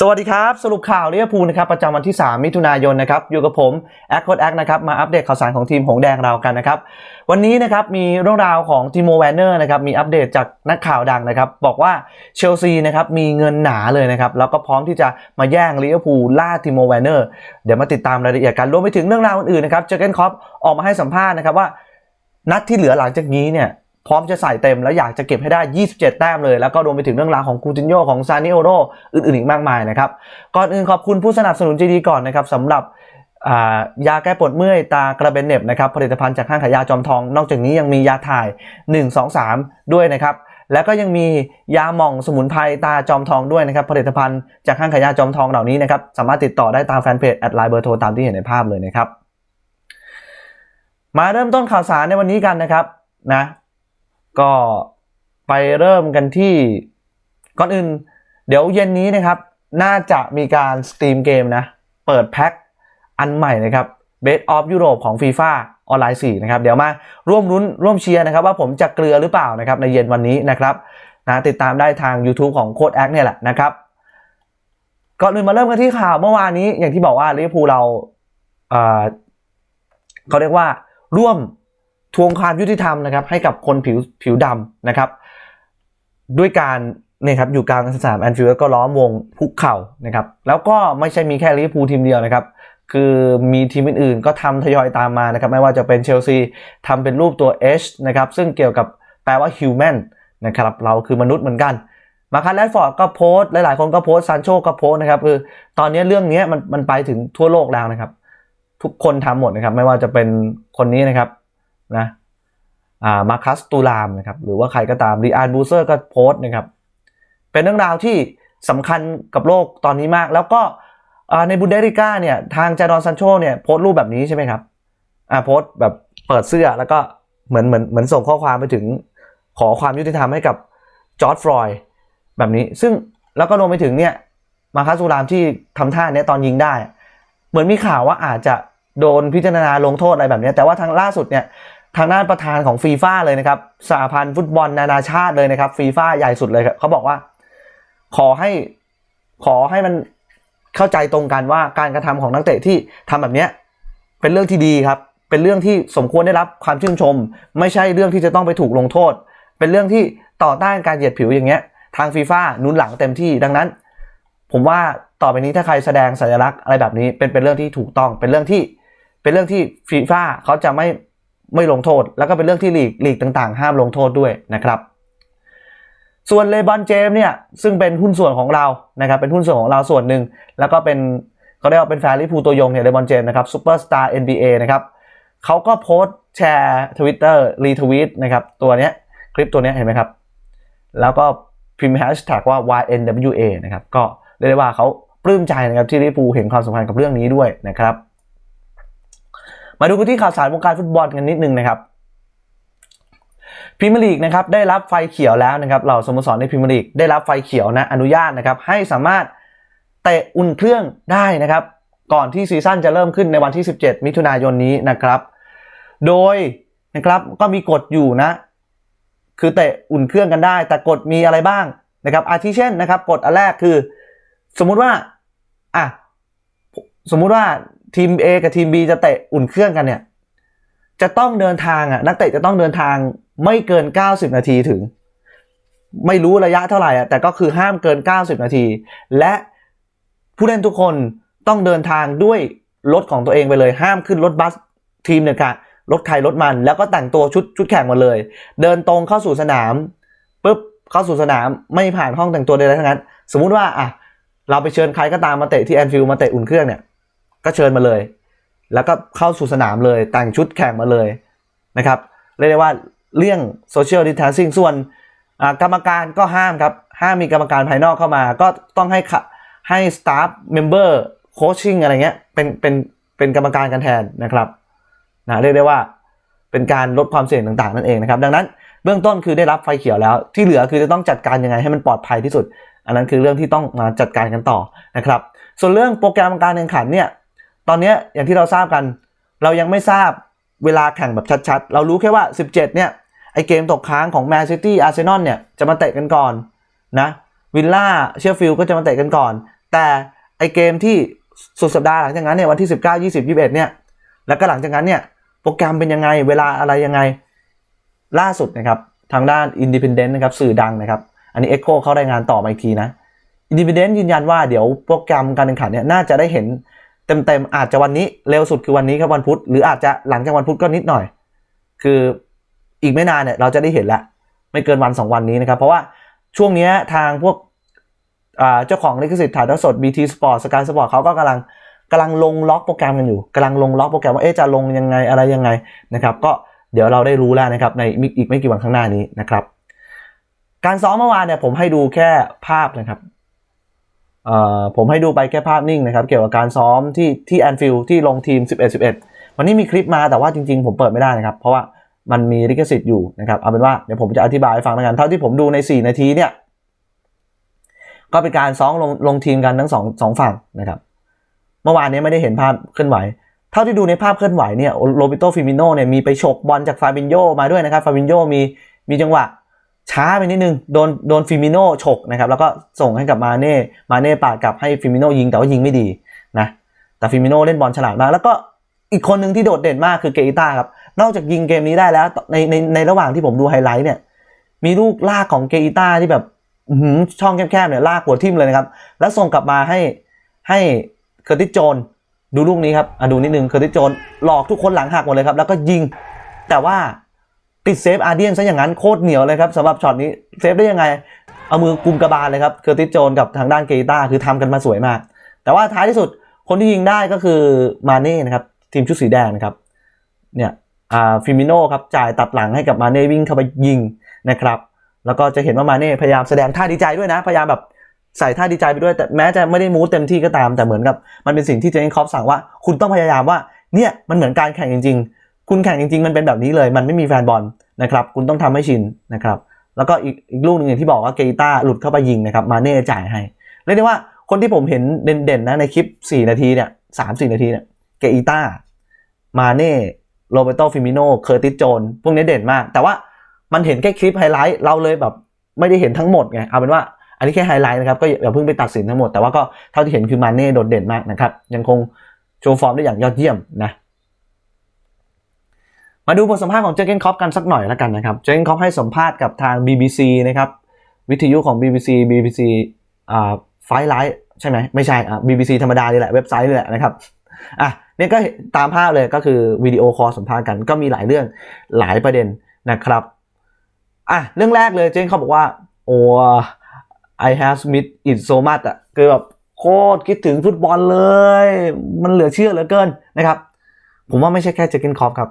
สวัสดีครับ สรุปข่าวเวอร์พูนะครับประจำวันที่ 3 มิถุนายนนะครับอยู่กับผมแอคโคดแอคนะครับมาอัปเดตข่าวสารของทีมหงแดงเรากันนะครับวันนี้นะครับมีเรื่องราวของทีโมแวนเนอร์นะครับมีอัปเดตจากนักข่าวดังนะครับบอกว่าเชลซีนะครับมีเงินหนาเลยนะครับแล้วก็พร้อมที่จะมาแย่งลิเวอร์พูลล่าทีโมแวนเนอร์เดี๋ยวมาติดตามรายละเอียดกันรวมไปถึงเรื่องราวอื่นๆนะครับเจอร์เกนคอปออกมาให้สัมภาษณ์นะครับว่านัดที่เหลือหลังจากนี้เนี่ย พร้อมจะใส่เต็มแล้วอยากจะเก็บให้ได้ 27 แต้มเลย แล้วก็รวมไปถึงเรื่องราวของคูตินโยของซานิโอโรอื่นๆอีกมากมายนะครับ ก่อนอื่นขอบคุณผู้สนับสนุนใจดีก่อนนะครับสำหรับยาแก้ปวดเมื่อยตากระเบนเน็บนะครับผลิตภัณฑ์จากห้างขายยาจอมทอง นอกจากนี้ยังมียาถ่าย 1 2 3 ด้วยนะครับแล้วก็ยังมียาหม่องสมุนไพรตาจอมทองด้วยนะครับผลิตภัณฑ์จากห้างขายยาจอมทองเหล่านี้นะครับสามารถติดต่อได้ตามแฟนเพจแอดไลน์เบอร์โทรตามที่เห็นในภาพเลยนะครับมาเริ่มต้นข่าวสารในวันนี้กันนะครับนะ ก็ไปเริ่มกันที่ก่อนอื่น เดี๋ยวเย็นนี้นะครับ น่าจะมีการสตรีมเกมนะ เปิดแพ็คอันใหม่นะครับ Best of Europe ของ FIFA ออนไลน์4นะครับ เดี๋ยวมาร่วมรุ้นร่วมเชียร์นะครับ ว่าผมจะเกลือหรือเปล่านะครับ ในเย็นวันนี้นะครับนะติดตามได้ทาง YouTube ของโค้ดแอคเนี่ยแหละนะครับก่อนอื่นมาเริ่มกันที่ข่าวเมื่อวานนี้อย่างที่บอกว่าลิเวอร์พูลเราเเขาเรียกว่าร่วม วงความยุติธรรมนะครับให้กับคนผิวผิวดำนะครับ ด้วยการเนี่ยครับอยู่กลางสนามแอนฟิลด์แล้วก็ล้อมวงคุกเข่านะครับ แล้วก็ไม่ใช่มีแค่ลิเวอร์พูลทีมเดียวนะครับ คือมีทีมอื่นๆ ก็ทำทยอยตามมานะครับ ไม่ว่าจะเป็นเชลซีทำเป็นรูปตัว H นะครับ ซึ่งเกี่ยวกับแปลว่า human นะครับ เราคือมนุษย์เหมือนกัน มาคันแรดฟอร์ดก็โพสต์หลายๆ คนก็โพสต์ซานโชก็โพสต์นะครับคือตอนนี้เรื่องนี้มันมันไปถึงทั่วโลกแล้วนะครับ ทุกคนทำหมดนะครับ ไม่ว่าจะเป็นคนนี้นะครับ นะอ่ามาคัสตูลามนะครับหรือว่าใครก็ตามรีอานบูเซอร์ก็โพสต์นะครับ เป็นเรื่องราวที่สำคัญกับโลกตอนนี้มาก แล้วก็ในบุนเดริก้าเนี่ยทางจารอนซันโชเนี่ยโพสต์รูปแบบนี้ใช่ไหมครับอ่าโพสต์แบบเปิดเสื้อแล้วก็เหมือนเหมือนเหมือนส่งข้อความไปถึงขอความยุติธรรมให้กับจอร์ดฟลอยด์แบบนี้ ซึ่งแล้วก็รวมไปถึงเนี่ยมาคัสตูลามที่ทำท่าเนี้ยตอนยิงได้ เหมือนมีข่าวว่าอาจจะโดนพิจารณาลงโทษอะไรแบบนี้แต่ว่าทางล่าสุดเนี่ย ทางด้านประธานของฟีฟ่าเลยนะครับสหพันธ์ฟุตบอลนานาชาติเลยนะครับฟีฟ่าใหญ่สุดเลยครับเขาบอกว่า ขอให้ขอให้มันเข้าใจตรงกันว่าการกระทำของนักเตะที่ทำแบบเนี้ยเป็นเรื่องที่ดีครับ เป็นเรื่องที่สมควรได้รับความชื่นชม ไม่ใช่เรื่องที่จะต้องไปถูกลงโทษ เป็นเรื่องที่ต่อต้านการเหยียดผิวอย่างเงี้ย ทางฟีฟ่านุนหลังเต็มที่ดังนั้น ผมว่าต่อไปนี้ถ้าใครแสดงสัญลักษณ์อะไรแบบนี้เป็นเป็นเรื่องที่ถูกต้องเป็นเรื่องที่เป็นเรื่องที่ฟีฟ่าเขาจะไม่ ไม่ลงโทษ แล้วก็เป็นเรื่องที่ลีกลีกต่างๆ ห้ามลงโทษด้วยนะครับ ส่วนเลบอนเจมเนี่ยซึ่งเป็นหุ้นส่วนของเรานะครับเป็นหุ้นส่วนของเราส่วนหนึ่งแล้วก็เป็นเขาเรียกว่าเป็นแฟนลิพูตัวยงเนี่ยเลบอนเจมนะครับซูเปอร์สตาร์ NBA นะครับเขาก็โพสต์แชร์ทวิตเตอร์รีทวีตนะครับตัวเนี้ยคลิปตัวเนี้ยเห็นไหมครับ แล้วก็พิมพ์แฮชแท็กว่า YNWA นะครับก็เรียกได้ว่าเขาปลื้มใจนะครับที่ลิเวอร์พูเห็นความสำคัญกับเรื่องนี้ด้วยนะครับ มาดูกันที่ข่าวสารวงการฟุตบอลกันนิดนึงนะครับพรีเมียร์ลีกนะครับได้รับไฟเขียวแล้วนะครับเหล่าสโมสรในพรีเมียร์ลีกได้รับไฟเขียวนะอนุญาตนะครับให้สามารถเตะอุ่นเครื่องได้นะครับ ก่อนที่ซีซั่นจะเริ่มขึ้นในวันที่ 17 มิถุนายนนี้นะครับ โดยนะครับก็มีกฎอยู่นะ คือเตะอุ่นเครื่องกันได้ แต่กฎมีอะไรบ้างนะครับ อาทิเช่นนะครับกฎอันแรกคือ สมมุติว่าอะสมมุติว่า ทีม A กับทีม B จะเตะอุ่นเครื่องกันเนี่ย จะต้องเดินทางอะนักเตะจะต้องเดินทางไม่เกิน 90 นาทีถึง ไม่รู้ระยะเท่าไหร่อะแต่ก็คือห้ามเกิน 90 นาที และผู้เล่นทุกคนต้องเดินทางด้วยรถของตัวเองไปเลย ห้ามขึ้นรถบัสทีมเนี่ยค่ะรถใครรถมัน แล้วก็แต่งตัวชุดชุดแข่งมาเลย เดินตรงเข้าสู่สนามปุ๊บเข้าสู่สนามไม่ผ่านห้องแต่งตัวใดๆทั้งนั้น สมมุติว่าอะเราไปเชิญใครก็ตามมาเตะที่แอนฟิลด์มาเตะอุ่นเครื่องเนี่ย ก็เชิญมาเลย แล้วก็เข้าสู่สนามเลยแต่งชุดแข่งมาเลยนะครับเรียกได้ว่าเลี่ยงโซเชียลดิ t ทนซิ่งส่วนกรรมการก็ห้ามครับ ห้ามมีกรรมการภายนอกเข้ามา ก็ต้องให้ให้สตาฟเมมเบอร์โคชชิ่งอะไรเงี้ยเป็นเป็นเป็นกรรมการกันแทนนะครับนะเรียกได้ว่าเป็นการลดความเสี่ยงต่างๆนั่นเองนะครับ ดังนั้นเบื้องต้นคือได้รับไฟเขียวแล้ว ที่เหลือคือจะต้องจัดการยังไงให้มันปลอดภัยที่สุด อันนั้นคือเรื่องที่ต้องมาจัดการกันต่อนะครับ ส่วนเรื่องโปรแกรมการแข่งขันเนี่ย ตอนนี้อย่างที่เราทราบกัน เรายังไม่ทราบเวลาแข่งแบบชัดๆ เรารู้แค่ว่า 17 เนี่ย ไอเกมตกค้างของแมนซิตี้อาร์เซนอลเนี่ยจะมาเตะกันก่อนนะวิลล่าเชฟฟิลก็จะมาเตะกันก่อน แต่ไอเกมที่สุดสัปดาห์หลังจากนั้นเนี่ยวันที่ 19 20 21 เนี่ย แล้วก็หลังจากนั้นเนี่ยโปรแกรมเป็นยังไงเวลาอะไรยังไงล่าสุดนะครับทางด้าน Independent นะครับสื่อดังนะครับ อันนี้ Echo เขารายงานต่อมาอีกทีนะ Independent ยืนยันว่าเดี๋ยวโปรแกรมการแข่งขันเนี่ยน่าจะได้เห็น เต็มๆอาจจะวันนี้เร็วสุดคือวันนี้ครับวันพุธหรืออาจจะหลังจากวันพุธก็นิดหน่อย คืออีกไม่นานเนี่ยเราจะได้เห็นแล้วไม่เกินวันสองวันนี้นะครับ เพราะว่าช่วงนี้ทางพวกเจ้าของลิขสิทธิ์ถ่ายทอดสด BT Sport Sky Sport เขาก็กำลังกำลังลงล็อกโปรแกรมกันอยู่กำลังลงล็อกโปรแกรมว่าเอ๊จะลงยังไงอะไรยังไงนะครับ ก็เดี๋ยวเราได้รู้แล้วนะครับในอีกไม่กี่วันข้างหน้านี้นะครับ การซ้อมเมื่อวานเนี่ยผมให้ดูแค่ภาพนะครับ ผมให้ดูไปแค่ภาพนิ่งนะครับ เกี่ยวกับการซ้อมที่ที่แอนฟิลที่ลงทีม 11 11 วันนี้มีคลิปมาแต่ว่าจริง ๆ ผมเปิดไม่ได้นะครับ เพราะว่ามันมีลิขสิทธิ์อยู่นะครับเอาเป็นว่าเดี๋ยวผมจะอธิบายฟังแล้วกันเท่าที่ผมดูใน 4 นาทีเนี่ยก็เป็นการซ้อมลงลงทีมกันทั้งสองสองฝั่งนะครับ เมื่อวานนี้ไม่ได้เห็นภาพเคลื่อนไหว เท่าที่ดูในภาพเคลื่อนไหวเนี่ยโรบิโตฟิมิโนเนี่ยมีไปฉกบอลจากฟาบินโยมาด้วยนะครับฟาบินโยมีมีจังหวะ ช้าไปนิดนึงโดนโดนฟิมิโนฉกนะครับแล้วก็ส่งให้กับมาเน่มาเน่ปาดกลับให้ฟิมิโนยิงแต่ว่ายิงไม่ดีนะแต่ฟิมิโนเล่นบอลฉลาดมากแล้วก็อีกคนหนึ่งที่โดดเด่นมากคือเกอิต้าครับนอกจากยิงเกมนี้ได้แล้วในในในระหว่างที่ผมดูไฮไลท์เนี่ยมีลูกลากของเกอิต้าที่แบบหือช่องแคบๆเนี่ยลากหัวทิ่มเลยนะครับ แล้วส่งกลับมาให้ให้เคอร์ติสโจนดูลูกนี้ครับอะดูนิดนึงเคอร์ติสโจนหลอกทุกคนหลังหักหมดเลยครับ แล้วก็ยิงแต่ว่า ติดเซฟอาร์เดียนซะอย่างนั้นโคตรเหนียวเลยครับสำหรับช็อตนี้เซฟได้ยังไง เอามือกุมกระบาลเลยครับเคอร์ติสโจนกับทางด้านเกต้าคือทำกันมาสวยมาก แต่ว่าท้ายที่สุดคนที่ยิงได้ก็คือมาเน่นะครับทีมชุดสีแดงนะครับเนี่ยอ่าฟิมิโน่ครับจ่ายตัดหลังให้กับมาเน่วิ่งเข้าไปยิงนะครับแล้วก็จะเห็นว่ามาเน่พยายามแสดงท่าดีใจด้วยนะ พยายามแบบใส่ท่าดีใจไปด้วยแต่แม้จะไม่ได้มูเต็มที่ก็ตามแต่เหมือนกับ มันเป็นสิ่งที่เจนคอฟสั่งว่า คุณต้องพยายามว่าเนี่ยมันเหมือนการแข่งจริง ๆ คุณแข่งจริงๆ มันเป็นแบบนี้เลย มันไม่มีแฟนบอลนะครับ คุณต้องทำให้ชินนะครับ แล้วก็อีกอีกลูกหนึ่งอย่างที่บอกว่าเกต้าหลุดเข้าไปยิงนะครับ มาเน่จ่ายให้ เรียกได้ว่าคนที่ผมเห็นเด่นๆนะในคลิป 4 นาทีเนี่ยสามสี่นาทีเนี่ย เกต้ามาเน่ โรเบโตฟิมิโน เคอร์ติสโจน พวกนี้เด่นมาก แต่ว่ามันเห็นแค่คลิปไฮไลท์ เราเลยแบบไม่ได้เห็นทั้งหมดไง เอาเป็นว่าอันนี้แค่ไฮไลท์นะครับ ก็อย่าเพิ่งไปตัดสินทั้งหมด แต่ว่าก็เท่าที่เห็นคือมาเน่โดดเด่นมากนะครับ ยังคงโชว์ฟอร์มได้อย่างยอดเยี่ยมนะ มาดูบทสัมภาษณ์ของเจอเกนคอปกันสักหน่อยแล้วกันนะครับ เจอเกนคอปให้สัมภาษณ์กับทาง BBC นะครับ วิทยุของ BBC BBC อ่าไฟไลท์ใช่ไหมไม่ใช่อ่า BBC ธรรมดานี่แหละ เว็บไซต์นี่แหละนะครับอะเนี่ยก็ตามภาพเลยก็คือวิดีโอคอลสัมภาษณ์กัน ก็มีหลายเรื่องหลายประเด็นนะครับอะเรื่องแรกเลยเจนเขาบอกว่าโอ้ I have missed it so much อะคือแบบโคตรคิดถึงฟุตบอลเลย มันเหลือเชื่อเหลือเกินนะครับ ผมว่าไม่ใช่แค่เจอร์เกนคอปครับ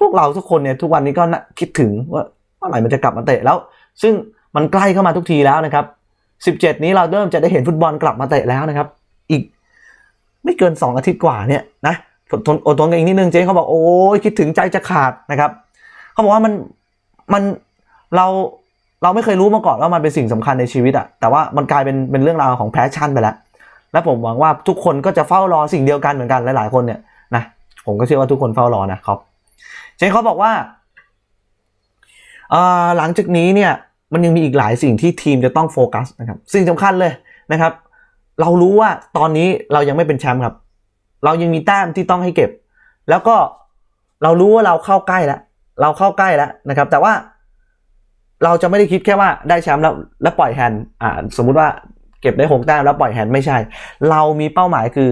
พวกเราทุกคนเนี่ยทุกวันนี้ก็น่ะคิดถึงว่าเมื่อไหร่มันจะกลับมาเตะแล้ว ซึ่งมันใกล้เข้ามาทุกทีแล้วนะครับ 17 นี้เราเริ่มจะได้เห็นฟุตบอลกลับมาเตะแล้วนะครับ อีกไม่เกิน 2 อาทิตย์กว่าเนี่ยนะทนทนอดทนกันอีกนิดนึงเจ๊เขาบอกโอ้ยคิดถึงใจจะขาดนะครับเขาบอกว่ามันมันเราเราไม่เคยรู้มาก่อนว่ามันเป็นสิ่งสำคัญในชีวิตอะแต่ว่ามันกลายเป็นเป็นเรื่องราวของแพชชั่นไปแล้ว และผมหวังว่าทุกคนก็จะเฝ้ารอสิ่งเดียวกันเหมือนกันหลายๆคนเนี่ยนะผมก็เชื่อว่าทุกคนเฝ้ารอนะครับ เจนเขาบอกว่าหลังจากนี้เนี่ยมันยังมีอีกหลายสิ่งที่ทีมจะต้องโฟกัสนะครับสิ่งสำคัญเลยนะครับ เรารู้ว่าตอนนี้เรายังไม่เป็นแชมป์ครับ เรายังมีแต้มที่ต้องให้เก็บ แล้วก็เรารู้ว่าเราเข้าใกล้แล้วเราเข้าใกล้แล้วนะครับ แต่ว่าเราจะไม่ได้คิดแค่ว่าได้แชมป์แล้วแล้วปล่อยแฮนด์อ่าสมมุติว่าเก็บได้หกแต้มแล้วปล่อยแฮนด์ไม่ใช่ เรามีเป้าหมายคือ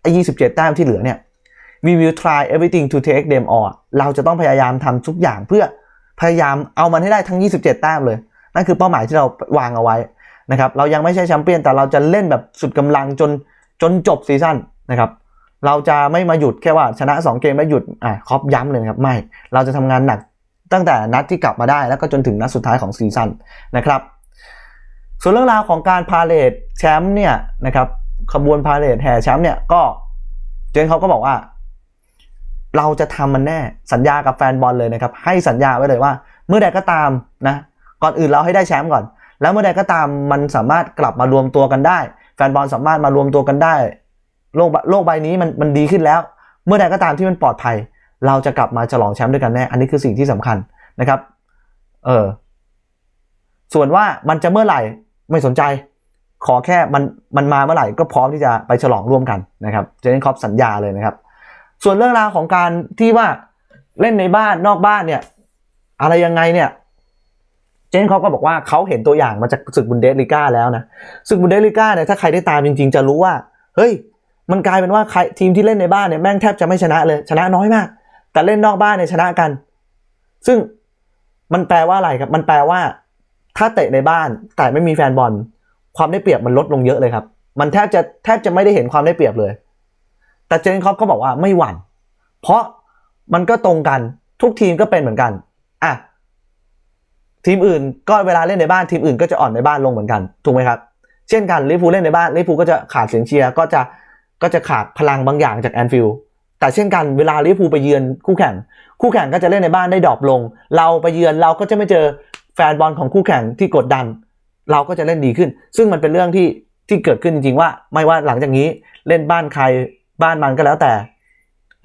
ไอ้ยี่สิบเจ็ดแต้มที่เหลือเนี่ย we will try everything to take them all เราจะต้องพยายามทำทุกอย่างเพื่อพยายามเอามันให้ได้ทั้ง 27 แต้มเลย นั่นคือเป้าหมายที่เราวางเอาไว้นะครับ เรายังไม่ใช่แชมเปี้ยนแต่เราจะเล่นแบบสุดกำลังจนจนจบซีซั่นนะครับ เราจะไม่มาหยุดแค่ว่าชนะ 2 เกมแล้วหยุดอะครอบย้ำเลยนะครับ ไม่ เราจะทำงานหนักตั้งแต่นัดที่กลับมาได้แล้วก็จนถึงนัดสุดท้ายของซีซั่นนะครับ ส่วนเรื่องราวของการพาเลทแชมป์เนี่ยนะครับขบวนพาเลทแห่แชมป์เนี่ยก็เจนเขาก็บอกว่า เราจะทำมันแน่ สัญญากับแฟนบอลเลยนะครับ ให้สัญญาไว้เลยว่า เมื่อใดก็ตามนะ ก่อนอื่นเราให้ได้แชมป์ก่อน แล้วเมื่อใดก็ตามมันสามารถกลับมารวมตัวกันได้ แฟนบอลสามารถมารวมตัวกันได้ โลกโลกใบนี้มันมันดีขึ้นแล้ว เมื่อใดก็ตามที่มันปลอดภัย เราจะกลับมาฉลองแชมป์ด้วยกันแน่ อันนี้คือสิ่งที่สำคัญนะครับ เออ ส่วนว่ามันจะเมื่อไหร่ไม่สนใจ ขอแค่มันมันมาเมื่อไหร่ก็พร้อมที่จะไปฉลองร่วมกันนะครับ เจนคอปสัญญาเลยนะครับ ส่วนเรื่องราวของการที่ว่าเล่นในบ้านนอกบ้านเนี่ย อะไรยังไงเนี่ย เจนคอปก็บอกว่าเขาเห็นตัวอย่างมาจากศึกบุนเดสลิก้าแล้วนะศึกบุนเดสลิก้าเนี่ยถ้าใครได้ตามจริง ๆ จะรู้ว่า เฮ้ย มันกลายเป็นว่าใครทีมที่เล่นในบ้านเนี่ยแม่งแทบจะไม่ชนะเลยชนะน้อยมาก แต่เล่นนอกบ้านเนี่ยชนะกัน ซึ่งมันแปลว่าอะไรครับ มันแปลว่า ถ้าเตะในบ้านแต่ไม่มีแฟนบอล ความได้เปรียบมันลดลงเยอะเลยครับ มันแทบจะแทบจะไม่ได้เห็นความได้เปรียบเลย แต่เจนคอปก็บอกว่าไม่หวั่น เพราะมันก็ตรงกันทุกทีมก็เป็นเหมือนกันอะทีมอื่นก็เวลาเล่นในบ้านทีมอื่นก็จะอ่อนในบ้านลงเหมือนกันถูกไหมครับ เช่นกันลิเวอร์พูเล่นในบ้านลิเวอร์พูก็จะขาดเสียงเชียร์ก็จะก็จะขาดพลังบางอย่างจากแอนฟิลด์แต่เช่นกันเวลาลิเวอร์พูไปเยือนคู่แข่ง คู่แข่งก็จะเล่นในบ้านได้ดรอปลง เราไปเยือนเราก็จะไม่เจอแฟนบอลของคู่แข่งที่กดดัน เราก็จะเล่นดีขึ้น ซึ่งมันเป็นเรื่องที่ที่เกิดขึ้นจริงๆว่า ไม่ว่าหลังจากนี้เล่นบ้านใคร บ้านมันก็แล้วแต่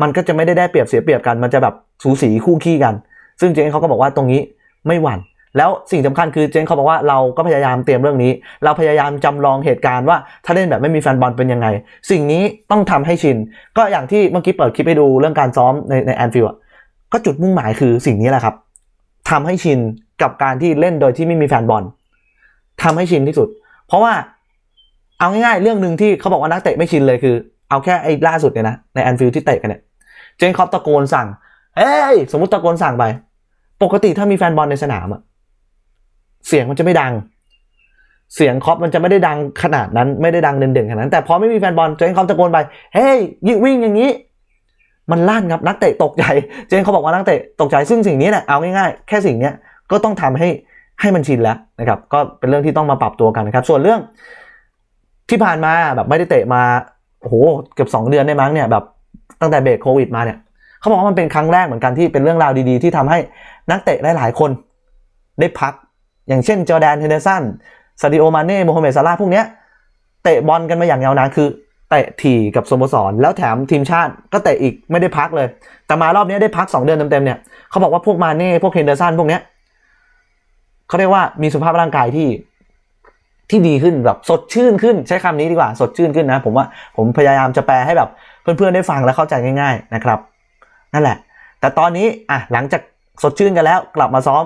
มันก็จะไม่ได้ได้เปรียบเสียเปรียบกัน มันจะแบบสูสีคู่ขี้กัน ซึ่งเจนเขาก็บอกว่าตรงนี้ไม่หวั่น แล้วสิ่งสำคัญคือเจนเขาบอกว่าเราก็พยายามเตรียมเรื่องนี้ เราพยายามจำลองเหตุการณ์ว่าถ้าเล่นแบบไม่มีแฟนบอลเป็นยังไง สิ่งนี้ต้องทำให้ชิน ก็อย่างที่เมื่อกี้เปิดคลิปให้ดูเรื่องการซ้อมในในแอนฟิลด์ก็จุดมุ่งหมายคือสิ่งนี้แหละครับทำให้ชินกับการที่เล่นโดยที่ไม่มีแฟนบอลทำให้ชินที่สุด เพราะว่าเอาง่ายๆเรื่องหนึ่งที่เขาบอกว่านักเตะไม่ชินเลยคือ เอาแค่ไอ้ล่าสุดเนี่ยนะ ในแอนฟิลด์ที่เตะกันเนี่ย เจนคอปตะโกนสั่งเฮ้ย สมมติตะโกนสั่งไป ปกติถ้ามีแฟนบอลในสนามอะเสียงมันจะไม่ดัง เสียงคอปมันจะไม่ได้ดังขนาดนั้น ไม่ได้ดังเด่นๆขนาดนั้น แต่พอไม่มีแฟนบอล เจนคอปตะโกนไป เฮ้ยยิงวิ่งอย่างนี้ มันลั่นครับนักเตะตกใจ เจนเขาบอกว่านักเตะตกใจ ซึ่งสิ่งนี้เนี่ยเอาง่ายๆ แค่สิ่งเนี้ยก็ต้องทำให้ให้มันชินแล้วนะครับ ก็เป็นเรื่องที่ต้องมาปรับตัวกันนะครับ ส่วนเรื่องที่ผ่านมาแบบไม่ได้เตะมา โอ้โหเกือบสองเดือนได้มั้งเนี่ยแบบตั้งแต่เบรกโควิดมาเนี่ยเขาบอกว่ามันเป็นครั้งแรกเหมือนกันที่เป็นเรื่องราวดีๆ ที่ทำให้นักเตะหลายๆ คนได้พัก อย่างเช่นจอแดนเฮนเดอร์สันซาดิโอมาเน่โมฮัมเหม็ดซาลาห์พวกเนี้ยเตะบอลกันมาอย่างยาวนานคือเตะถี่กับสโมสร แล้วแถมทีมชาติก็เตะอีกไม่ได้พักเลย แต่มารอบนี้ได้พัก 2 เดือนเต็มๆเนี่ยเขาบอกว่าพวกมาเน่พวกเฮนเดอร์สันพวกเนี้ยเขาเรียกว่ามีสุขภาพร่างกายที่ ที่ดีขึ้นแบบสดชื่นขึ้นใช้คำนี้ดีกว่าสดชื่นขึ้นนะ ผมว่าผมพยายามจะแปลให้แบบเพื่อนๆได้ฟังและเข้าใจง่าย ๆนะครับ นั่นแหละ แต่ตอนนี้อะหลังจากสดชื่นกันแล้วกลับมาซ้อม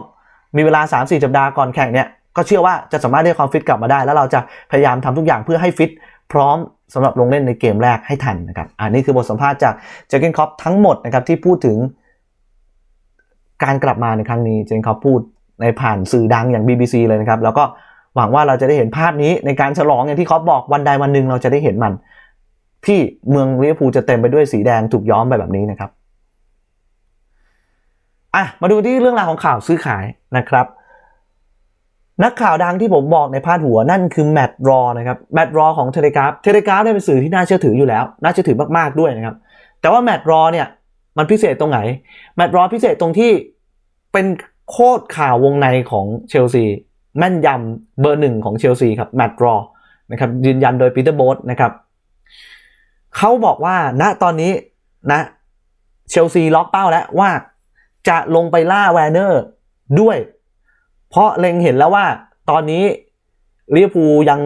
มีเวลา 3-4สัปดาห์ก่อนแข่งเนี่ยก็เชื่อว่าจะสามารถได้ความฟิตกลับมาได้ แล้วเราจะพยายามทำทุกอย่างเพื่อให้ฟิตพร้อมสำหรับลงเล่นในเกมแรกให้ทันนะครับอันนี้คือบทสัมภาษณ์จากเจเกนคอปทั้งหมดนะครับที่พูดถึงการกลับมาในครั้งนี้เจเกนคอปพูดในผ่านสื่อดังอย่าง BBC เลยนะครับ แล้วก็ หวังว่าเราจะได้เห็นภาพนี้ในการฉลองอย่างที่คอปบอกวันใดวันหนึ่งเราจะได้เห็นมัน ที่เมืองลิเวอร์พูลจะเต็มไปด้วยสีแดงถูกย้อมไปแบบนี้นะครับอะมาดูที่เรื่องราวของข่าวซื้อขายนะครับนักข่าวดังที่ผมบอกในพาดหัวนั่นคือแมตต์รอนะครับแมตต์รอของเทเลกราฟเทเลกราฟเนี่ยเป็นสื่อที่น่าเชื่อถืออยู่แล้ว น่าเชื่อถือมากๆด้วยนะครับ แต่ว่าแมตต์รอเนี่ยมันพิเศษตรงไหนแมตต์รอพิเศษตรงที่เป็นโคตรข่าววงในของเชลซี แม่นยำเบอร์หนึ่งของเชลซีครับแมตต์รอนะครับยืนยันโดยปีเตอร์โบสนะครับเขาบอกว่าณตอนนี้นะเชลซีล็อกเป้าแล้วว่าจะลงไปล่าแวนเนอร์ด้วย เพราะเล็งเห็นแล้วว่าตอนนี้ลิเวอร์พูลยัง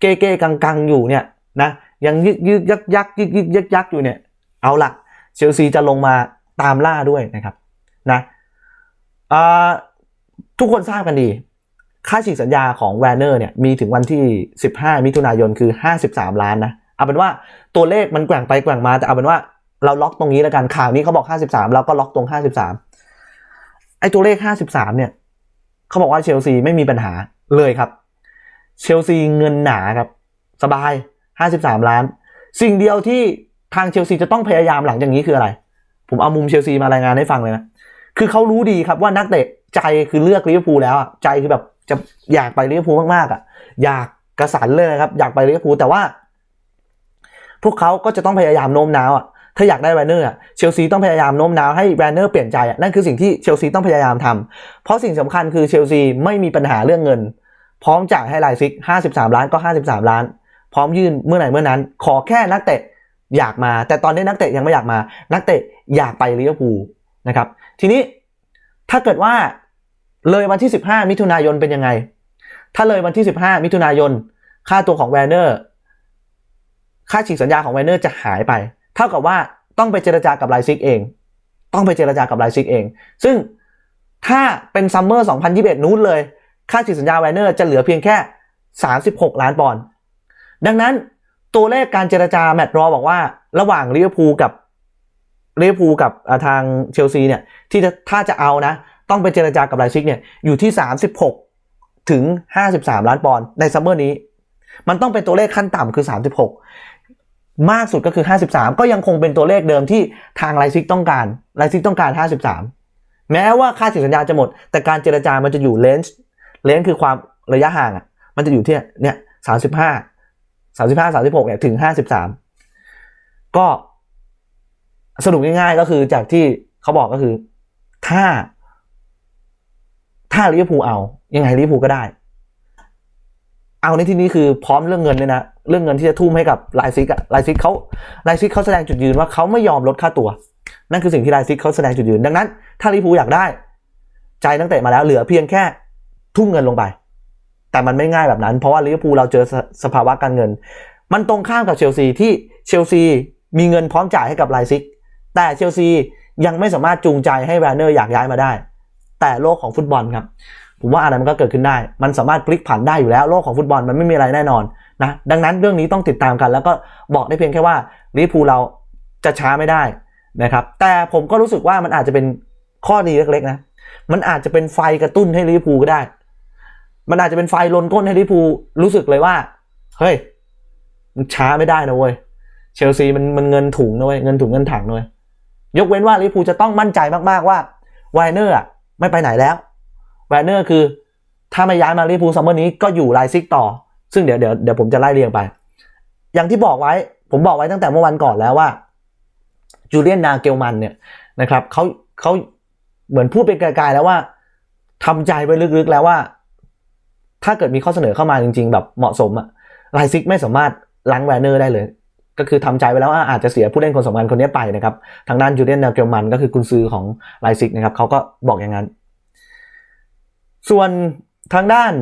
เก้เก้กังๆ อยู่เนี่ยนะยังยึกยึกยักยักยึกยึกยักยักอยู่เนี่ย เอาละเชลซีจะลงมาตามล่าด้วยนะครับนะทุกคนทราบกันดี ค่าฉีกสัญญาของแวนเนอร์เนี่ยมีถึงวันที่ 15 มิถุนายนคือ 53 ล้านนะเอาเป็นว่าตัวเลขมันแกว่งไปแกว่งมาแต่เอาเป็นว่าเราล็อกตรงนี้แล้วกันข่าวนี้เขาบอก 53 เราก็ล็อกตรง 53 ไอ้ตัวเลข 53 เนี่ยเขาบอกว่าเชลซีไม่มีปัญหาเลยครับ เชลซีเงินหนาครับ สบาย 53 ล้าน สิ่งเดียวที่ทางเชลซีจะต้องพยายามหลังจากนี้คืออะไร ผมเอามุมเชลซีมารายงานให้ฟังเลยนะ คือเขารู้ดีครับว่านักเตะใจคือเลือกลิเวอร์พูลแล้วอะใจคือแบบ จะอยากไปลิเวอร์พูลมากๆอะ อยากกระสันเลยนะครับ อยากไปลิเวอร์พูลแต่ว่า พวกเขาก็จะต้องพยายามโน้มน้าวอะถ้าอยากได้แวนเนอร์อะเชลซีต้องพยายามโน้มน้าวให้แวนเนอร์เปลี่ยนใจอะนั่นคือสิ่งที่เชลซีต้องพยายามทำเพราะสิ่งสำคัญคือเชลซีไม่มีปัญหาเรื่องเงิน พร้อมจ่ายให้ไลซิก 53 ล้านก็ 53 ล้าน พร้อมยื่นเมื่อไหร่เมื่อนั้น ขอแค่นักเตะอยากมา แต่ตอนนี้นักเตะยังไม่อยากมา นักเตะอยากไปลิเวอร์พูลนะครับ ทีนี้ถ้าเกิดว่า เลยวันที่ 15 มิถุนายนเป็นยังไง ถ้าเลยวันที่ 15 มิถุนายน ค่าตัวของแวนเนอร์ ค่าฉีกสัญญาของแวนเนอร์จะหายไป เท่ากับว่าต้องไปเจรจากับไลซิกเอง ต้องไปเจรจากับไลซิกเอง ซึ่งถ้าเป็นซัมเมอร์ 2021 นู้นเลย ค่าฉีกสัญญาแวนเนอร์จะเหลือเพียงแค่ 36 ล้านปอนด์ ดังนั้นตัวเลขการเจรจาแมตต์รอบอกว่า ระหว่างลิเวอร์พูลกับลิเวอร์พูลกับทางเชลซีเนี่ยที่จะถ้าจะเอานะ ต้องไปเจรจากับไลซิกเนี่ยอยู่ที่ 36 ถึง 53 ล้านปอนด์ในซัมเมอร์นี้ มันต้องเป็นตัวเลขขั้นต่ำคือ 36 มากสุดก็คือ 53 ก็ยังคงเป็นตัวเลขเดิมที่ทางไลซิกต้องการไลซิกต้องการ 53 แม้ว่าค่าสียสัญญาจะหมด แต่การเจรจามันจะอยู่เลนส์เลนส์คือความระยะห่างอะมันจะอยู่ที่เนี่ย35 35 36เนี่ยถึง 53 ก็สรุปง่ายๆก็คือจากที่เขาบอกก็คือถ้า ถ้าลิเวอร์พูลเอา ยังไงลิเวอร์พูลก็ได้ เอาในที่นี้คือพร้อมเรื่องเงินเลยนะ เรื่องเงินที่จะทุ่มให้กับไลซิกอะไลซิกเขาไลซิกเขาแสดงจุดยืนว่าเขาไม่ยอมลดค่าตัว นั่นคือสิ่งที่ไลซิกเขาแสดงจุดยืน ดังนั้น ถ้าลิเวอร์พูลอยากได้ใจนักเตะมาแล้วเหลือเพียงแค่ทุ่มเงินลงไป แต่มันไม่ง่ายแบบนั้น เพราะว่าลิเวอร์พูลเราเจอสสภาวะการเงิน มันตรงข้ามกับเชลซีที่เชลซีมีเงินพร้อมจ่ายให้กับไลซิก แต่เชลซียังไม่สามารถจูงใจให้แวนเนอร์อยากย้ายมาได้ แต่โลกของฟุตบอลครับผมว่าอะไรมันก็เกิดขึ้นได้ มันสามารถพลิกผันได้อยู่แล้ว โลกของฟุตบอลมันไม่มีอะไรแน่นอนนะดังนั้นเรื่องนี้ต้องติดตามกัน แล้วก็บอกได้เพียงแค่ว่าลิเวอร์พูลเราจะช้าไม่ได้นะครับ แต่ผมก็รู้สึกว่ามันอาจจะเป็นข้อดีเล็กๆนะมันอาจจะเป็นไฟกระตุ้นให้ลิเวอร์พูลก็ได้ มันอาจจะเป็นไฟลนก้นให้ลิเวอร์พูลรู้สึกเลยว่าเฮ้ยมันช้าไม่ได้นะเว้ยเชลซีมันมันเงินถุงนะเว้ยเงินถุงเงินถังนะเว้ยยกเว้นว่าลิเวอร์พูลจะต้องมั่นใจมากๆว่าไวเนอร์อะ ไม่ไปไหนแล้วไวเนอร์คือถ้าไม่ย้ายมาลิพูลซัมเมอร์นี้ก็อยู่ไลซิกต่อ ซึ่งเดี๋ยวเดี๋ยวเดี๋ยวผมจะไล่เรียงไป อย่างที่บอกไว้ ผมบอกไว้ตั้งแต่เมื่อวันก่อนแล้วว่าจูเลียนนาเกลมันเนี่ยนะครับเขาเขาเหมือนพูดเป็นไกลๆแล้วว่าทำใจไว้ลึกๆแล้วว่า ถ้าเกิดมีข้อเสนอเข้ามาจริง ๆ แบบเหมาะสมอะไลซิกไม่สามารถล้างแวนเนอร์ได้เลย ก็คือทำใจไว้แล้วว่าอาจจะเสียผู้เล่นคนสำคัญคนนี้ไปนะครับ ทางด้านจูเลียนนาเกลมันก็คือกุนซือของไลซิกนะครับเขาก็บอกอย่างนั้น ส่วนทางด้าน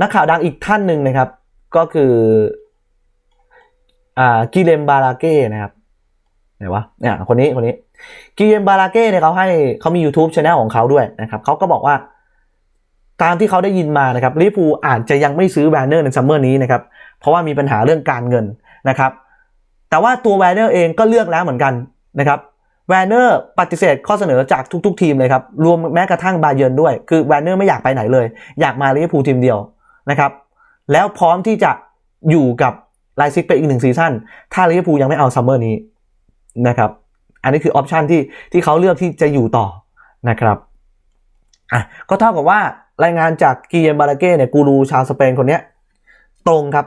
นักข่าวดังอีกท่านหนึ่งนะครับ ก็คืออ่ากิเลมบาราเก้นะครับไหนวะเนี่ยคนนี้คนนี้กิเลมบาราเก้เนี่ยเขาให้เขามี YouTube c h anel ของเขาด้วยนะครับเขาก็บอกว่าตามที่เขาได้ยินมานะครับลิเวอร์พูอาจจะยังไม่ซื้อแวนเนอร์ในซัมเมอร์นี้นะครับ เพราะว่ามีปัญหาเรื่องการเงินนะครับ แต่ว่าตัวแวนเนอร์เองก็เลือกแล้วเหมือนกันนะครับแวนเนอร์ปฏิเสธข้อเสนอจากทุก ๆ ทีมเลยครับ รวมแม้กระทั่งบาเยิร์นด้วย คือแวนเนอร์ไม่อยากไปไหนเลย อยากมาลิเวอร์พูลทีมเดียวนะครับ แล้วพร้อมที่จะอยู่กับไลซิกไปอีกหนึ่งซีซั่น ถ้าลิเวอร์พูลยังไม่เอาซัมเมอร์นี้นะครับ อันนี้คือออปชันที่ที่เขาเลือกที่จะอยู่ต่อนะครับ อะ ก็เท่ากับว่ารายงานจากกีเยมบาราเก้เนี่ยกูรูชาวสเปนคนเนี้ยตรงครับ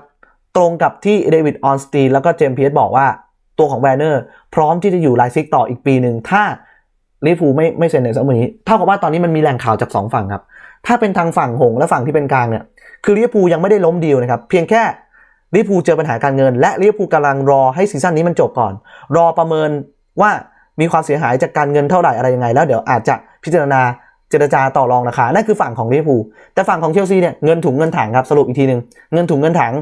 ตรงกับที่เดวิดออนสตีนแล้วก็เจมส์เพียสบอกว่าตัวของแวนเนอร์ พร้อมที่จะอยู่ไลซิกต่ออีกปีหนึ่ง ถ้าลิเวอร์พูไม่ไม่เซ็นในซัมเมอร์นี้เท่ากับว่าตอนนี้มันมีแหล่งข่าวจากสองฝั่งครับ ถ้าเป็นทางฝั่งหงและฝั่งที่เป็นกลางเนี่ยคือลิเวอร์พูยังไม่ได้ล้มดีลนะครับ เพียงแค่ลิเวอร์พูเจอปัญหาการเงิน และลิเวอร์พูลกำลังรอให้ซีซั่นนี้มันจบก่อน รอประเมินว่ามีความเสียหายจากการเงินเท่าไหร่อะไรยังไง แล้วเดี๋ยวอาจจะพิจารณาเจรจาต่อรองราคานั่นคือฝั่งของลิเวอร์พูลแต่ฝั่งของเชลซีเนี่ยเงินถุงเงินถังครับสรุปอีกทีหนึ่งเงินถุงเงินถัง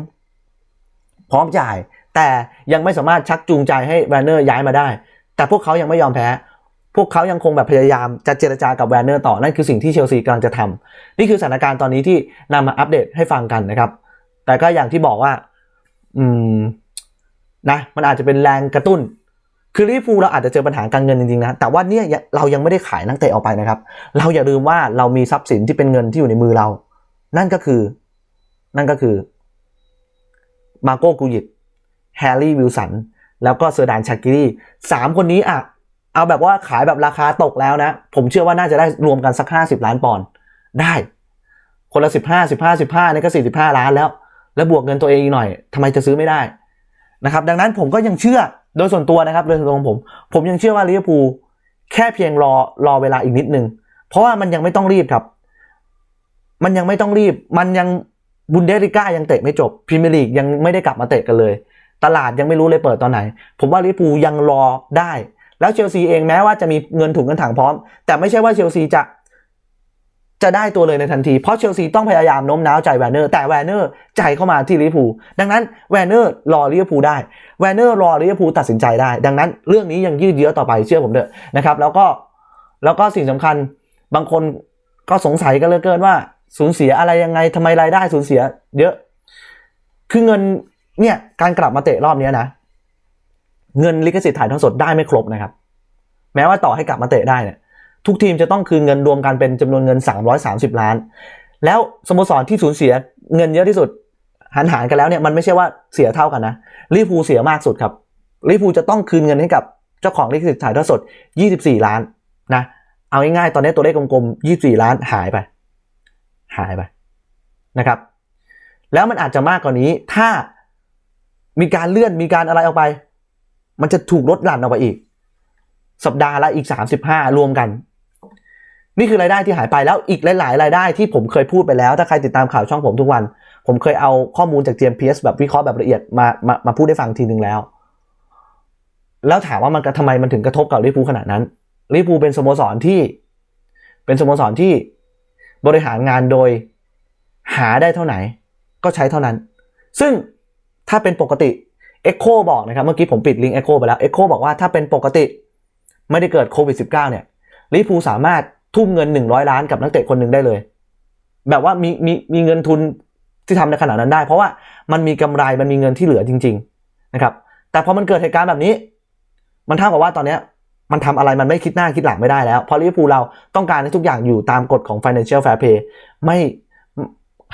พร้อมจ่าย แต่ยังไม่สามารถชักจูงใจให้แวนเนอร์ย้ายมาได้ แต่พวกเขายังไม่ยอมแพ้ พวกเขายังคงแบบพยายามจะเจรจากับแวนเนอร์ต่อ นั่นคือสิ่งที่เชลซีกำลังจะทำนี่คือสถานการณ์ตอนนี้ที่นำมาอัปเดตให้ฟังกันนะครับ แต่ก็อย่างที่บอกว่า อืมนะมันอาจจะเป็นแรงกระตุ้น คือลิเวอร์พูลเราอาจจะเจอปัญหาการเงินจริงๆนะ แต่ว่าเนี่ยเรายังไม่ได้ขายนักเตะออกไปนะครับ เราอย่าลืมว่าเรามีทรัพย์สินที่เป็นเงินที่อยู่ในมือเรา นั่นก็คือ นั่นก็คือ มาโก้กูยิตแฮร์รี่วิลสัน แล้วก็เซอร์ดานชากิรีสามคนนี้อะ เอาแบบว่าขายแบบราคาตกแล้วนะ ผมเชื่อว่าน่าจะได้รวมกันสักห้าสิบล้านปอนด์ได้ คนละสิบห้าสิบห้าสิบห้านี่ก็สี่สิบห้าล้านแล้ว แล้วบวกเงินตัวเองอีกหน่อยทำไมจะซื้อไม่ได้นะครับดังนั้นผมก็ยังเชื่อโดยส่วนตัวนะครับโดยส่วนตัวของผม ผมยังเชื่อว่าลิเวอร์พูลแค่เพียงรอรอเวลาอีกนิดนึง เพราะว่ามันยังไม่ต้องรีบครับ มันยังไม่ต้องรีบ มันยัง บุนเดสลิก้ายังเตะไม่จบพรีเมียร์ลีกยังไม่ได้กลับมาเตะกันเลย ตลาดยังไม่รู้เลยเปิดตอนไหน ผมว่าลิเวอร์พูยังรอได้ แล้วเชลซีเองแม้ว่าจะมีเงินถุงเงินถังพร้อม แต่ไม่ใช่ว่าเชลซีจะจะได้ตัวเลยในทันที เพราะเชลซีต้องพยายามโน้มน้าวใจแวนเนอร์ แต่แวนเนอร์ใจเข้ามาที่ลิเวอร์พูล ดังนั้นแวนเนอร์รอลิเวอร์พูลได้ แวนเนอร์รอลิเวอร์พูลตัดสินใจได้ ดังนั้นเรื่องนี้ยังยืดเยื้อต่อไปเชื่อผมเถอะนะครับ แล้วก็แล้วก็สิ่งสำคัญบางคนก็สงสัยกันเหลือเกินว่า สูญเสียอะไรยังไงทำไมรายได้สูญเสีย เยอะ คือเงินเนี่ยการกลับมาเตะรอบนี้นะ เงินลิขสิทธิ์ถ่ายทอดสดได้ไม่ครบนะครับ แม้ว่าต่อให้กลับมาเตะได้เนี่ยทุกทีมจะต้องคืนเงินรวมกันเป็นจำนวนเงิน 330 ล้าน แล้วสโมสรที่สูญเสียเงินเยอะที่สุดหันหารกันแล้วเนี่ยมันไม่ใช่ว่าเสียเท่ากันนะลิเวอร์พูเสียมากสุดครับลิเวอร์พูจะต้องคืนเงินให้กับเจ้าของลิขสิทธิ์ถ่ายทอดสด 24 ล้านนะเอาง่ายๆตอนนี้ตัวเลขกลมๆ24 ล้านหายไป หายไปนะครับ แล้วมันอาจจะมากกว่านี้ถ้ามีการเลื่อนมีการอะไรออกไป มันจะถูกลดหลั่นออกไปอีก สัปดาห์ละอีก 35 รวมกัน นี่คือรายได้ที่หายไปแล้วอีกหลายๆรายได้ที่ผมเคยพูดไปแล้ว ถ้าใครติดตามข่าวช่องผมทุกวัน ผมเคยเอาข้อมูลจาก GMPS แบบวิเคราะห์แบบละเอียดมามามาพูดให้ฟังทีหนึ่งแล้ว แล้วถามว่ามันทำไมมันถึงกระทบกับลิเวอร์พูขนาดนั้นลิเวอร์พูเป็นสโมสรที่ เป็นสโมสรที่ บริหารงานโดยหาได้เท่าไหน ก็ใช้เท่านั้น ซึ่งถ้าเป็นปกติ Echo บอกนะครับ เมื่อกี้ผมปิดลิงก์ Echo ไปแล้ว Echo บอกว่าถ้าเป็นปกติไม่ได้เกิดโควิด -19 เนี่ยลิเวอร์พูสามารถทุ่มเงิน 100 ล้านกับนักเตะคนหนึ่งได้เลย แบบว่ามีมีมีเงินทุนที่ทำในขนาดนั้นได้ เพราะว่ามันมีกำไรมันมีเงินที่เหลือจริง ๆ นะครับ แต่พอมันเกิดเหตุการณ์แบบนี้ มันเท่ากับว่าตอนเนี้ย มันทำอะไรมันไม่คิดหน้าคิดหลังไม่ได้แล้ว เพราะลิเวอร์พูลเราต้องการให้ทุกอย่างอยู่ตามกฎของ financial fair play ไม่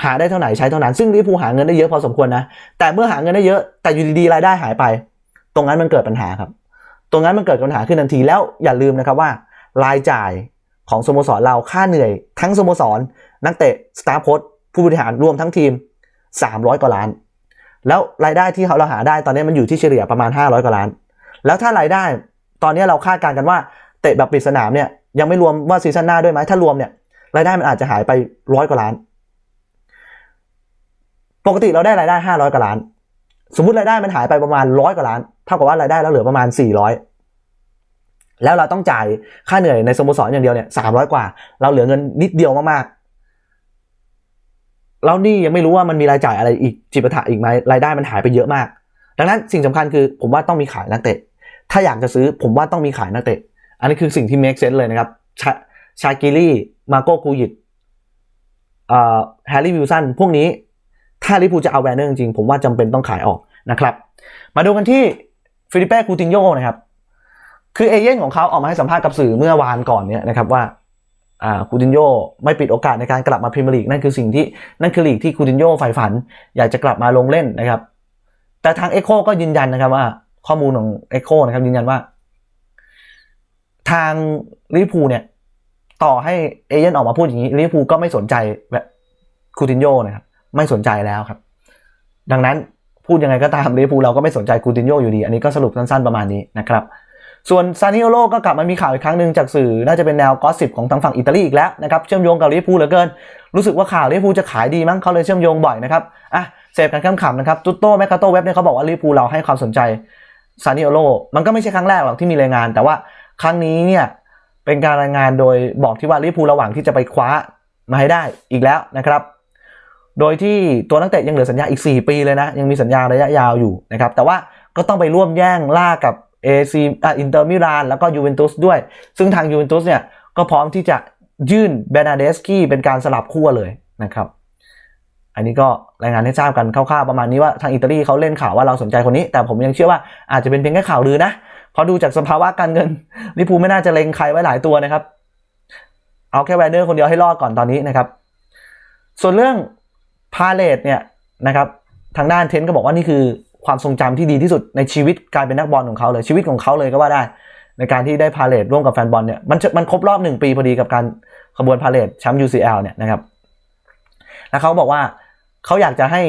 หาได้เท่าไหร่ใช้เท่านั้น ซึ่งลิเวอร์พูลหาเงินได้เยอะพอสมควรนะ แต่เมื่อหาเงินได้เยอะแต่อยู่ดีๆรายได้หายไป ตรงนั้นมันเกิดปัญหาครับ ตรงนั้นมันเกิดปัญหาขึ้นทันทีแล้วอย่าลืมนะครับว่ารายจ่ายของสโมสรเราค่าเหนื่อยทั้งสโมสร นักเตะสตาฟโค้ชผู้บริหารรวมทั้งทีม 300 กว่าล้าน แล้วรายได้ที่เราหาได้ตอนนี้มันอยู่ที่เฉลี่ยประมาณ 500 กว่าล้าน แล้วถ้ารายได้ ตอนนี้เราคาดการณ์กันว่าเตะแบบปิดสนามเนี่ยยังไม่รวมว่าซีซั่นหน้าด้วยไหมถ้ารวมเนี่ยรายได้มันอาจจะหายไปร้อยกว่าล้าน ปกติเราได้รายได้500กว่าล้าน สมมติรายได้มันหายไปประมาณร้อยกว่าล้านเท่ากับว่ารายได้เราเหลือประมาณ400แล้วเราต้องจ่ายค่าเหนื่อยในสโมสรอย่างเดียวเนี่ย300กว่า เราเหลือเงินนิดเดียวมากๆแล้วนี่ยังไม่รู้ว่ามันมีรายจ่ายอะไรอีกจิปาถะอีกไหมรายได้มันหายไปเยอะมาก ดังนั้นสิ่งสำคัญคือผมว่าต้องมีขายนักเตะ ถ้าอยากจะซื้อผมว่าต้องมีขายนักเตะ อันนี้คือสิ่งที่ make sense เลยนะครับชาชากิลี่มาโกกูยิตแฮร์รี่วิลสันพวกนี้ถ้าลิเวอร์พูจะเอาแวนเนอร์จริงๆ ผมว่าจำเป็นต้องขายออกนะครับ มาดูกันที่ฟิลิปเป้คูตินโยนะครับ คือเอเย่นของเขาออกมาให้สัมภาษณ์กับสื่อเมื่อวานก่อนเนี่ยนะครับว่าคูตินโยไม่ปิดโอกาสในการกลับมาพรีเมียร์ลีกนั่นคือสิ่งที่นั่นคือลีกที่คูตินโยใฝ่ฝัน อยากจะกลับมาลงเล่นนะครับ แต่ทางเอ็โคก็ยืนยันนะครับว่า ข้อมูลของเอ็กโคนะครับยืนยันว่า ทางลิเวอร์พูเนี่ย ต่อให้เอเย่นออกมาพูดอย่างนี้ลิเวอร์พูก็ไม่สนใจแบบคูตินโยนะครับ ไม่สนใจแล้วครับ ดังนั้นพูดยังไงก็ตามลิเวอร์พูเราก็ไม่สนใจคูตินโยอยู่ดี อันนี้ก็สรุปสั้นๆประมาณนี้นะครับ ส่วนซานิโอโลก็กลับมามีข่าวอีกครั้งหนึ่งจากสื่อ น่าจะเป็นแนวกอสซิบของทางฝั่งอิตาลีอีกแล้วนะครับเชื่อมโยงกับลิเวอร์พูเหลือเกิน รู้สึกว่าข่าวลิเวอร์พูจะขายดีมั้งเขาเลยเชื่อมโยงบ่อยนะครับอะเสพกันขำๆนะครับตุตโต้แมคคาโตเว็บเนี่ยเขาบอกว่าลิพูเราให้ความสนใจ ซานิโอโลมันก็ไม่ใช่ครั้งแรกหรอกที่มีรายงาน แต่ว่าครั้งนี้เนี่ยเป็นการรายงานโดยบอกที่ว่าลิเวอร์พูลระหว่างที่จะไปคว้ามาให้ได้อีกแล้วนะครับ โดยที่ตัวนักเตะยังเหลือสัญญาอีก 4 ปีเลยนะ ยังมีสัญญาระยะยาวอยู่นะครับ แต่ว่าก็ต้องไปร่วมแย่งล่ากับ AC อ่าอินเตอร์มิลานแล้วก็ยูเวนตุสด้วย ซึ่งทางยูเวนตุสเนี่ยก็พร้อมที่จะยื่นเบนาเดสกี้เป็นการสลับขั้วเลยนะครับ อันนี้ก็รายงานให้ทราบกันคร่าวๆประมาณนี้ว่าทางอิตาลีเขาเล่นข่าวว่าเราสนใจคนนี้ แต่ผมยังเชื่อว่าอาจจะเป็นเพียงแค่ข่าวลือนะเพราะดูจากสภาวะการเงินลิเวอร์พูไม่น่าจะเล็งใครไว้หลายตัวนะครับ เอาแค่แวนเนอร์คนเดียวให้รอดก่อนตอนนี้นะครับ ส่วนเรื่องพาเลตเนี่ยนะครับทางด้านเทนก็บอกว่านี่คือความทรงจำที่ดีที่สุดในชีวิตการเป็นนักบอลของเขาเลยชีวิตของเขาเลยก็ว่าได้ ในการที่ได้พาเลตร่วมกับแฟนบอลเนี่ยมันมันครบรอบหนึ่งปีพอดีกับการขบวนพาเลตแชมป์ UCL เนี่ยนะครับแล้วเขาบอกว่า เขาอยากจะให้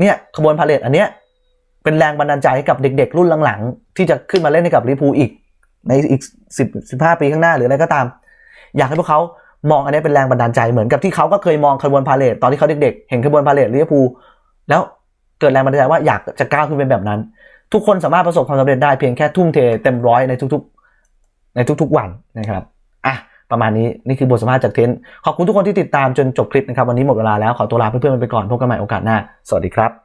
เนี่ยขบวนพาเลตอันเนี้ยเป็นแรงบันดาลใจให้กับเด็ก ๆ รุ่นหลังๆ ที่จะขึ้นมาเล่นให้กับลิเวอร์พูอีก ในอีกสิบสิบห้าปีข้างหน้าหรืออะไรก็ตาม อยากให้พวกเขามองอันนี้เป็นแรงบันดาลใจเหมือนกับที่เขาก็เคยมองขบวนพาเลตตอนที่เขาเด็กๆ เห็นขบวนพาเลตลิเวอร์พูแล้วเกิดแรงบันดาลใจว่าอยากจะก้าวขึ้นเป็นแบบนั้น ทุกคนสามารถประสบความสำเร็จได้เพียงแค่ทุ่มเทเต็มร้อยในทุกๆ ในทุกๆวันนะครับ ประมาณนี้นี่คือบทสัมภาษณ์จากเทนต์ขอบคุณทุกคนที่ติดตามจนจบคลิปนะครับวันนี้หมดเวลาแล้วขอตัวลาเพื่อนๆไปก่อนพบกันใหม่โอกาสหน้า สวัสดีครับ